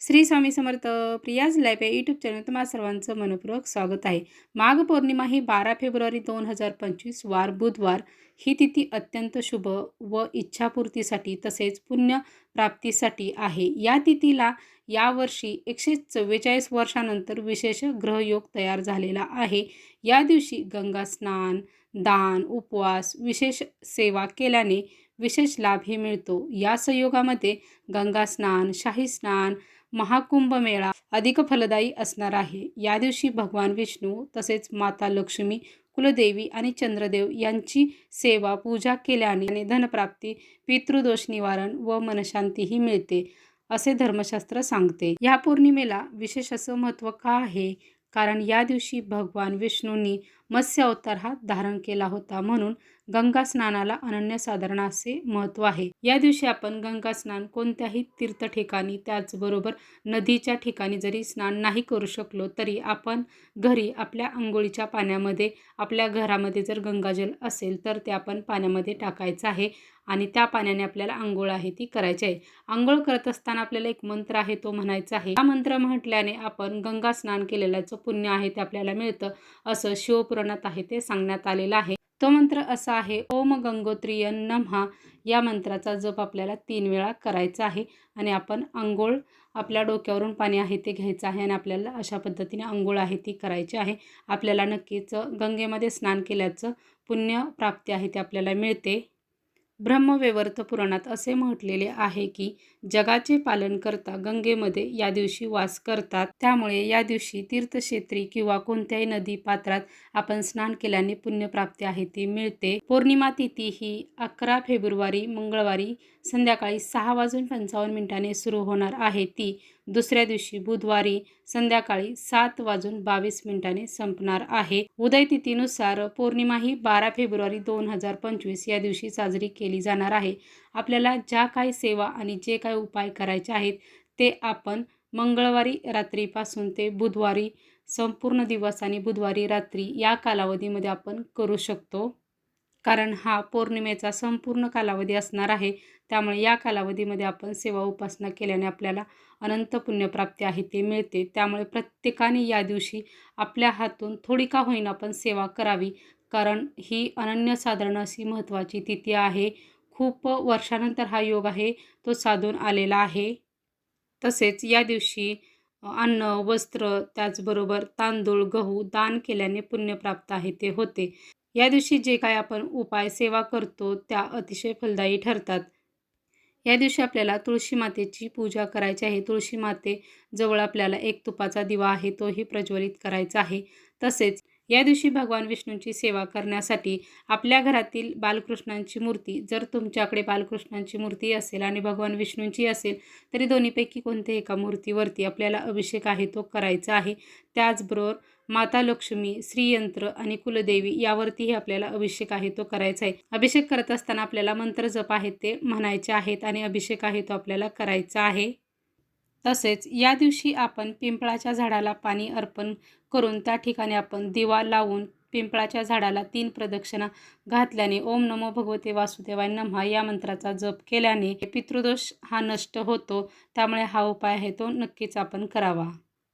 Shri Swami Samarth Priya's life या YouTube channel तुम्हा सर्वांचं मनपूर्वक स्वागत आहे. माघ पौर्णिमा ही बारा फेब्रुवारी दोन हजार पंचवीस वार बुधवार. ही तिथी अत्यंत शुभ व इच्छापूर्तीसाठी तसेच पुण्य प्राप्तीसाठी आहे. या तिथीला यावर्षी एकशे चव्वेचाळीस वर्षानंतर विशेष ग्रहयोग तयार झालेला आहे. या दिवशी गंगा स्नान दान उपवास विशेष सेवा केल्याने विशेष लाभही मिळतो. या संयोगामध्ये गंगा स्नान शाही स्नान महाकुंभ मेळा अधिक फलदायी असणार आहे. या दिवशी भगवान विष्णू तसेच माता लक्ष्मी कुलदेवी आणि चंद्रदेव यांची सेवा पूजा केल्याने धनप्राप्ती पितृदोष निवारण व मनशांतीही मिळते असे धर्मशास्त्र सांगते. या पौर्णिमेला विशेष असं महत्त्व का आहे? कारण या दिवशी भगवान विष्णूंनी मत्स्य अवतार हा धारण केला होता. म्हणून गंगा स्नानाला अनन्यसाधारण असे महत्त्व आहे. या दिवशी आपण गंगा स्नान कोणत्याही तीर्थ ठिकाणी त्याचबरोबर नदीच्या ठिकाणी जरी स्नान नाही करू शकलो तरी आपण घरी आपल्या आंघोळीच्या पाण्यामध्ये आपल्या घरामध्ये जर गंगाजल असेल तर ते आपण पाण्यामध्ये टाकायचं आहे आणि त्या पाण्याने आपल्याला आंघोळ आहे ती करायची आहे. आंघोळ करत असताना आपल्याला एक मंत्र आहे तो म्हणायचा आहे. हा मंत्र म्हटल्याने आपण गंगा स्नान केलेल्याचं पुण्य आहे ते आपल्याला मिळतं. असं पुराणात आहे ते सांगण्यात आलेलं आहे. तो मंत्र असा आहे ओम गंगोत्रिय नमहा या मंत्राचा जप आपल्याला तीन वेळा करायचा आहे आणि आपण आंघोळ आपल्या डोक्यावरून पाणी आहे ते घ्यायचं आहे आणि आपल्याला अशा पद्धतीने आंघोळ आहे ती करायची आहे. आपल्याला नक्कीच गंगेमध्ये स्नान केल्याचं पुण्य प्राप्ती आहे ते आपल्याला मिळते. ब्रह्मवेवर्त पुराणात असे म्हटलेले आहे की जगाचे पालन करता गंगेमध्ये या दिवशी वास करतात. त्यामुळे या दिवशी तीर्थक्षेत्री किंवा कोणत्याही नदी पात्रात आपण स्नान केल्याने पुण्यप्राप्ती आहे ती मिळते. पौर्णिमा तिथी ही अकरा फेब्रुवारी मंगळवारी संध्याकाळी सहा वाजून पंचावन्न मिनिटांनी सुरू होणार आहे. ती दुसऱ्या दिवशी बुधवारी संध्याकाळी सात वाजून बावीस मिनिटांनी संपणार आहे. उदय तिथीनुसार पौर्णिमा ही बारा फेब्रुवारी दोन हजार पंचवीस या दिवशी साजरी केली जाणार आहे. आपल्याला ज्या काही सेवा आणि जे काही उपाय करायचे आहेत ते आपण मंगळवारी रात्रीपासून ते बुधवारी संपूर्ण दिवस आणि बुधवारी रात्री या कालावधीमध्ये आपण करू शकतो. कारण हा पौर्णिमेचा संपूर्ण कालावधी असणार आहे. त्यामुळे या कालावधीमध्ये आपण सेवा उपासना केल्याने आपल्याला अनंत पुण्यप्राप्ती आहे ते मिळते. त्यामुळे प्रत्येकाने या दिवशी आपल्या हातून थोडी का होईना आपण सेवा करावी. कारण ही अनन्यसाधारण अशी महत्त्वाची तिथी आहे. खूप वर्षानंतर हा योग आहे तो साधून आलेला आहे. तसेच या दिवशी अन्न वस्त्र त्याचबरोबर तांदूळ गहू दान केल्याने पुण्यप्राप्त आहे ते होते. या दिवशी जे काय आपण उपाय सेवा करतो त्या अतिशय फलदायी ठरतात. या दिवशी आपल्याला तुळशी मातेची पूजा करायची आहे. तुळशी माते जवळ आपल्याला एक तुपाचा दिवा आहे तोही प्रज्वलित करायचा आहे. तसेच या दिवशी भगवान विष्णूंची सेवा करण्यासाठी आपल्या घरातील बालकृष्णांची मूर्ती जर तुमच्याकडे बालकृष्णांची मूर्ती असेल आणि भगवान विष्णूंची असेल तरी दोन्हीपैकी कोणत्याही एका मूर्तीवरती आपल्याला अभिषेक आहे तो करायचा आहे? त्याचबरोबर माता लक्ष्मी श्रीयंत्र आणि कुलदेवी यावरतीही आपल्याला अभिषेक आहे तो करायचा आहे. अभिषेक करत असताना आपल्याला मंत्र जप आहेत ते म्हणायचे आहेत आणि अभिषेक आहे तो आपल्याला करायचा आहे. तसेच या दिवशी आपण पिंपळाच्या झाडाला पाणी अर्पण करून त्या ठिकाणी आपण दिवा लावून पिंपळाच्या झाडाला तीन प्रदक्षिणा घातल्याने ओम नमो भगवते वासुदेवाय नमहा या मंत्राचा जप केल्याने पितृदोष हा नष्ट होतो. त्यामुळे हा उपाय आहे तो नक्कीच आपण करावा.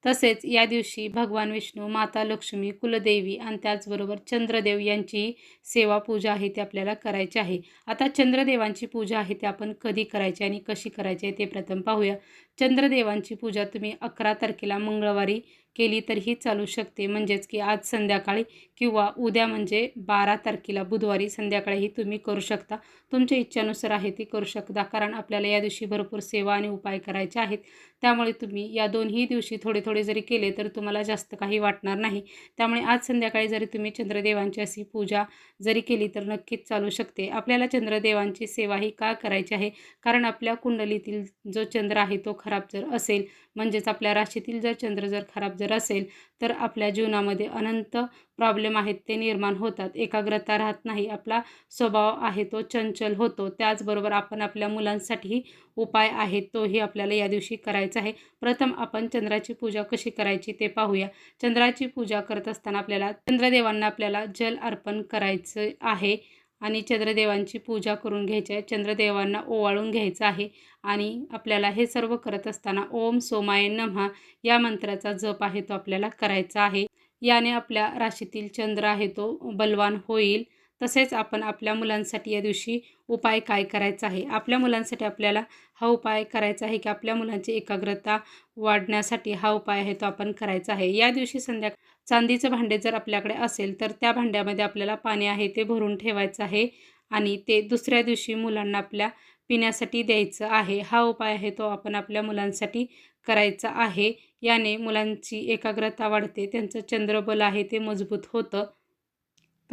तसेच या दिवशी भगवान विष्णू माता लक्ष्मी कुलदेवी आणि त्याचबरोबर चंद्रदेव यांची सेवा पूजा आहे ती आपल्याला करायची आहे. आता चंद्रदेवांची पूजा आहे ती आपण कधी करायची आणि कशी करायची आहे ते प्रथम पाहूया. चंद्रदेवांची पूजा तुम्ही अकरा तारखेला मंगळवारी केली तरीही चालू शकते. म्हणजेच की आज संध्याकाळी किंवा उद्या म्हणजे बारा तारखेला बुधवारी संध्याकाळीही तुम्ही करू शकता. तुमच्या इच्छेनुसार आहे ती करू शकता. कारण आपल्याला या दिवशी भरपूर सेवा आणि उपाय करायचे आहेत. त्यामुळे तुम्ही या दोन्ही दिवशी थोडे थोडे जरी केले तर तुम्हाला जास्त काही वाटणार नाही. त्यामुळे आज संध्याकाळी जरी तुम्ही चंद्रदेवांची अशी पूजा जरी केली तर नक्कीच चालू शकते. आपल्याला चंद्रदेवांची सेवा ही का करायची आहे? कारण आपल्या कुंडलीतील जो चंद्र आहे तो खराब जर असेल म्हणजेच आपल्या राशीतील जर चंद्र जर खराब जर जर असेल तर आपल्या जीवनामध्ये अनंत प्रॉब्लेम आहेत ते निर्माण होतात. एकाग्रता राहत नाही आपला स्वभाव आहे तो चंचल होतो. त्याचबरोबर आपण आपल्या मुलांसाठीही उपाय आहे तोही आपल्याला या दिवशी करायचा आहे. प्रथम आपण चंद्राची पूजा कशी करायची ते पाहूया. चंद्राची पूजा करत असताना आपल्याला चंद्रदेवांना आपल्याला जल अर्पण करायचं आहे. आणि चंद्रदेवांची पूजा करून घ्यायची आहे चंद्रदेवांना ओवाळून घ्यायचं आहे आणि आपल्याला हे सर्व करत असताना ओम सोमाय नमहा या मंत्राचा जप आहे तो आपल्याला करायचा आहे. याने आपल्या राशीतील चंद्र आहे तो बलवान होईल. तसेच आपण आपल्या मुलांसाठी या दिवशी उपाय काय करायचा आहे? आपल्या मुलांसाठी आपल्याला हा उपाय करायचा आहे की आपल्या मुलांची एकाग्रता वाढण्यासाठी हा उपाय आहे तो आपण करायचा आहे. या दिवशी संध्या चांदीचं भांडे जर आपल्याकडे असेल तर त्या भांड्यामध्ये आपल्याला पाणी आहे ते भरून ठेवायचं आहे आणि ते दुसऱ्या दिवशी मुलांना आपल्या पिण्यासाठी द्यायचं आहे. हा उपाय आहे तो आपण आपल्या मुलांसाठी करायचा आहे. याने मुलांची एकाग्रता वाढते त्यांचं चंद्रबल आहे ते मजबूत होतं.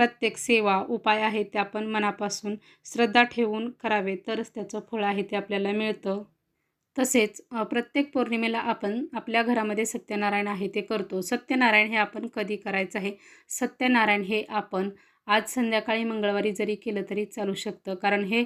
प्रत्येक सेवा उपाय आहे ते आपण मनापासून श्रद्धा ठेवून करावे तरच त्याचं फळ आहे ते आपल्याला मिळतं. तसेच प्रत्येक पौर्णिमेला आपण आपल्या घरामध्ये सत्यनारायण आहे ते करतो. सत्यनारायण हे आपण कधी करायचं आहे? सत्यनारायण हे आपण आज संध्याकाळी मंगळवारी जरी केलं तरी चालू शकतं. कारण हे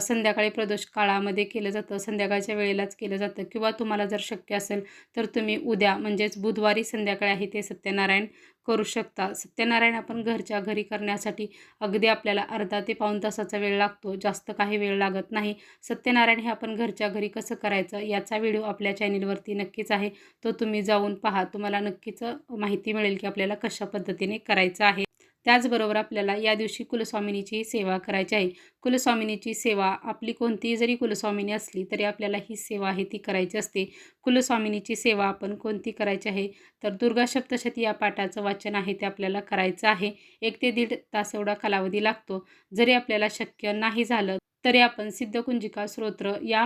संध्याकाळी प्रदोष काळामध्ये केलं जातं. संध्याकाळच्या वेळेलाच केलं जातं. किंवा तुम्हाला जर शक्य असेल तर तुम्ही उद्या म्हणजेच बुधवारी संध्याकाळी आहे ते सत्यनारायण करू शकता. सत्यनारायण आपण घरच्या घरी करण्यासाठी अगदी आपल्याला अर्धा ते पाऊण तासाचा वेळ लागतो. जास्त काही वेळ लागत नाही. सत्यनारायण हे आपण घरच्या घरी कसं करायचं याचा व्हिडिओ आपल्या चॅनेलवरती नक्कीच आहे. तो तुम्ही जाऊन पहा. तुम्हाला नक्कीच माहिती मिळेल की आपल्याला कशा पद्धतीने करायचं आहे. त्याचबरोबर आपल्याला या दिवशी कुलस्वामिनीची सेवा करायची आहे. कुलस्वामिनीची सेवा आपली कोणतीही जरी कुलस्वामिनी असली तरी आपल्याला ही सेवा आहे ती करायची असते. कुलस्वामिनीची सेवा आपण कोणती करायची आहे? तर दुर्गा सप्तशती या पाठाचं वाचन आहे ते आपल्याला करायचं आहे. एक ते दीड तास एवढा कालावधी लागतो. जरी आपल्याला शक्य नाही झालं तरी आपण सिद्धकुंजिका स्तोत्र या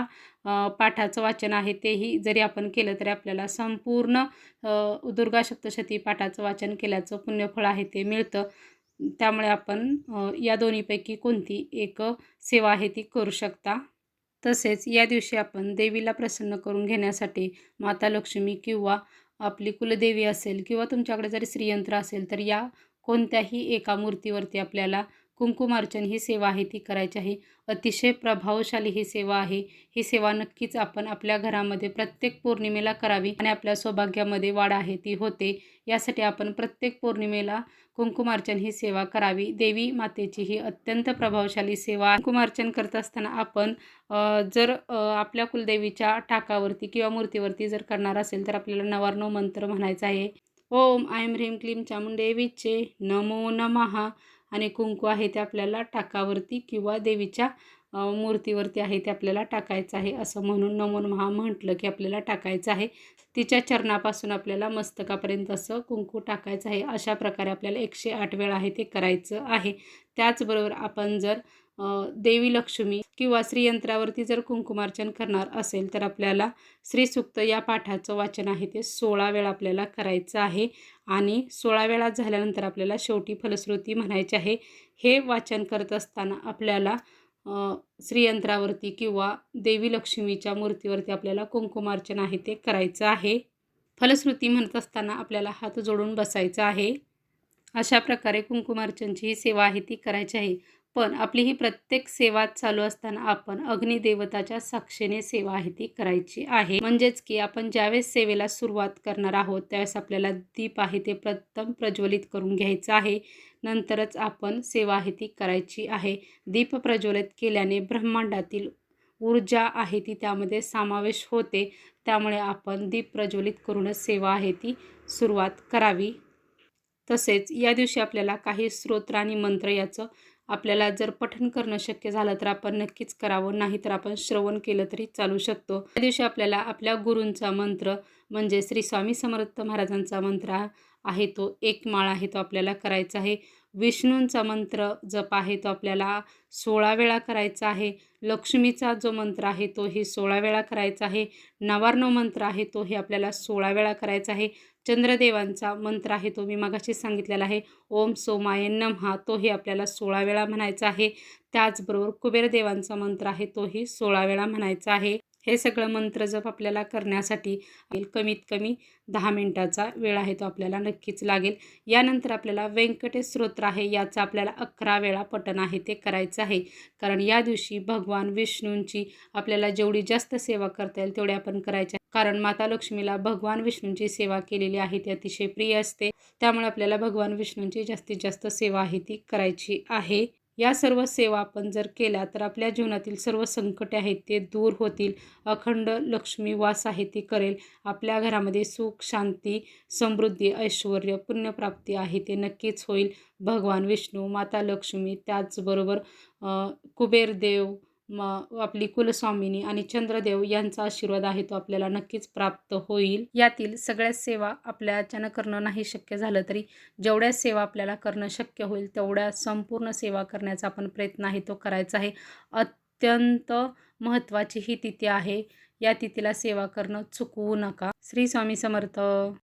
पाठाचं वाचन आहे तेही जरी आपण केलं तरी आपल्याला संपूर्ण दुर्गा सप्तशती पाठाचं वाचन केल्याचं पुण्यफळ आहे ते मिळतं. त्यामुळे आपण या दोन्हीपैकी कोणती एक सेवा आहे ती करू शकता. तसेच या दिवशी आपण देवीला प्रसन्न करून घेण्यासाठी माता लक्ष्मी किंवा आपली कुलदेवी असेल किंवा तुमच्याकडे जरी श्रीयंत्र असेल तर या कोणत्याही एका मूर्तीवरती आपल्याला कुंकुमार्चन ही सेवा आहे ती करायची आहे. अतिशय प्रभावशाली ही सेवा आहे. ही सेवा नक्कीच आपण आपल्या घरामध्ये प्रत्येक पौर्णिमेला करावी आणि आपल्या सौभाग्यामध्ये वाढ आहे ती होते. यासाठी आपण प्रत्येक पौर्णिमेला कुंकुमार्चन ही सेवा करावी. देवी मातेची ही अत्यंत प्रभावशाली सेवा. कुंकुमार्चन करत असताना आपण जर आपल्या कुलदेवीच्या टाकावरती किंवा मूर्तीवरती जर करणार असेल तर आपल्याला नवार्णव मंत्र म्हणायचा आहे. ओम आयम ह्रीम क्लीम चामुंडेवीचे नमो नमः. आणि कुंकू आहे ते आपल्याला टाकावरती किंवा देवीच्या मूर्तीवरती आहे ते आपल्याला टाकायचं आहे. असं म्हणून नमो महा म्हटलं की आपल्याला टाकायचं आहे. तिच्या चरणापासून आपल्याला मस्तकापर्यंत असं कुंकू टाकायचं आहे. अशा प्रकारे आपल्याला एकशे आठ वेळा आहे ते करायचं आहे. त्याचबरोबर आपण जर देवी लक्ष्मी किंवा श्रीयंत्रावरती जर कुंकुमार्चन करणार असेल तर आपल्याला श्रीसुक्त या पाठाचं वाचन आहे ते सोळा वेळा आपल्याला करायचं आहे. आणि सोळा वेळा झाल्यानंतर आपल्याला शेवटी फलश्रुती म्हणायची आहे. हे वाचन करत असताना आपल्याला श्रीयंत्रावरती किंवा देवी लक्ष्मीच्या मूर्तीवरती आपल्याला कुंकुमार्चन आहे ते करायचं आहे. फलश्रुती म्हणत असताना आपल्याला हात जोडून बसायचं आहे. अशा प्रकारे कुंकुमार्चनची ही सेवा आहे ती करायची आहे. पण आपली ही प्रत्येक सेवा चालू असताना आपण अग्निदेवताच्या साक्षीने सेवा आहे ती करायची आहे. म्हणजेच की आपण ज्यावेळेस सेवेला सुरुवात करणार आहोत त्यावेळेस आपल्याला दीप आहे ते प्रथम प्रज्वलित करून घ्यायचं आहे. नंतरच आपण सेवा आहे ती करायची आहे. दीप प्रज्वलित केल्याने ब्रह्मांडातील ऊर्जा आहे ती त्यामध्ये समावेश होते. त्यामुळे आपण दीप प्रज्वलित करूनच सेवा आहे ती सुरुवात करावी. तसेच या दिवशी आपल्याला काही स्तोत्र आणि मंत्र याचं आपल्याला जर पठण करणं शक्य झालं तर आपण नक्कीच करावं नाही तर आपण श्रवण केलं तरी चालू शकतो. त्या दिवशी आपल्याला आपल्या गुरूंचा मंत्र म्हणजे श्री स्वामी समर्थ महाराजांचा मंत्र आहे तो एक माळ आहे तो आपल्याला करायचा आहे. विष्णूंचा मंत्र जप आहे तो आपल्याला सोळा वेळा करायचा आहे. लक्ष्मीचा जो मंत्र आहे तोही सोळा वेळा करायचा आहे. नवार्णव मंत्र आहे तो हे आपल्याला सोळा वेळा करायचा आहे. चंद्रदेवांचा मंत्र आहे तो मी मागाशी सांगितलेला आहे. ओम सोमाय नमहा तोही आपल्याला सोळा वेळा म्हणायचा आहे. त्याचबरोबर कुबेरदेवांचा मंत्र आहे तोही सोळा वेळा म्हणायचा आहे. हे सगळं मंत्र जप आपल्याला करण्यासाठी कमीत कमी दहा मिनटाचा वेळ आहे तो आपल्याला नक्कीच लागेल. यानंतर आपल्याला व्यंकटेश स्रोत्र आहे. याचं आपल्याला अकरा वेळा पठण आहे ते करायचं आहे. कारण या दिवशी भगवान विष्णूंची आपल्याला जेवढी जास्त सेवा करता येईल तेवढी आपण करायच्या कारण माता लक्ष्मीला भगवान विष्णूंची सेवा केलेली आहे. ती अतिशय प्रिय असते. त्यामुळे आपल्याला भगवान विष्णूंची जास्तीत जास्त सेवा आहे ती करायची आहे. या सर्व सेवा आपण जर केल्या तर आपल्या जीवनातील सर्व संकटे आहेत ते दूर होतील. अखंड लक्ष्मी वास आहे ती करेल. आपल्या घरामध्ये सुख शांती समृद्धी ऐश्वर पुण्यप्राप्ती आहे ते नक्कीच होईल. भगवान विष्णू माता लक्ष्मी त्याचबरोबर कुबेर कुबेरदेव म आपली कुलस्वामिनी आणि चंद्रदेव यांचा आशीर्वाद आहे तो आपल्याला नक्कीच प्राप्त होईल. यातील सगळ्या सेवा आपल्याच्यानं करणं नाही शक्य झालं तरी जेवढ्या सेवा आपल्याला करणं शक्य होईल तेवढ्या संपूर्ण सेवा करण्याचा आपण प्रयत्न आहे तो करायचा आहे. अत्यंत महत्त्वाची ही तिथी आहे. या तिथीला सेवा करणं चुकवू नका. श्री स्वामी समर्थ.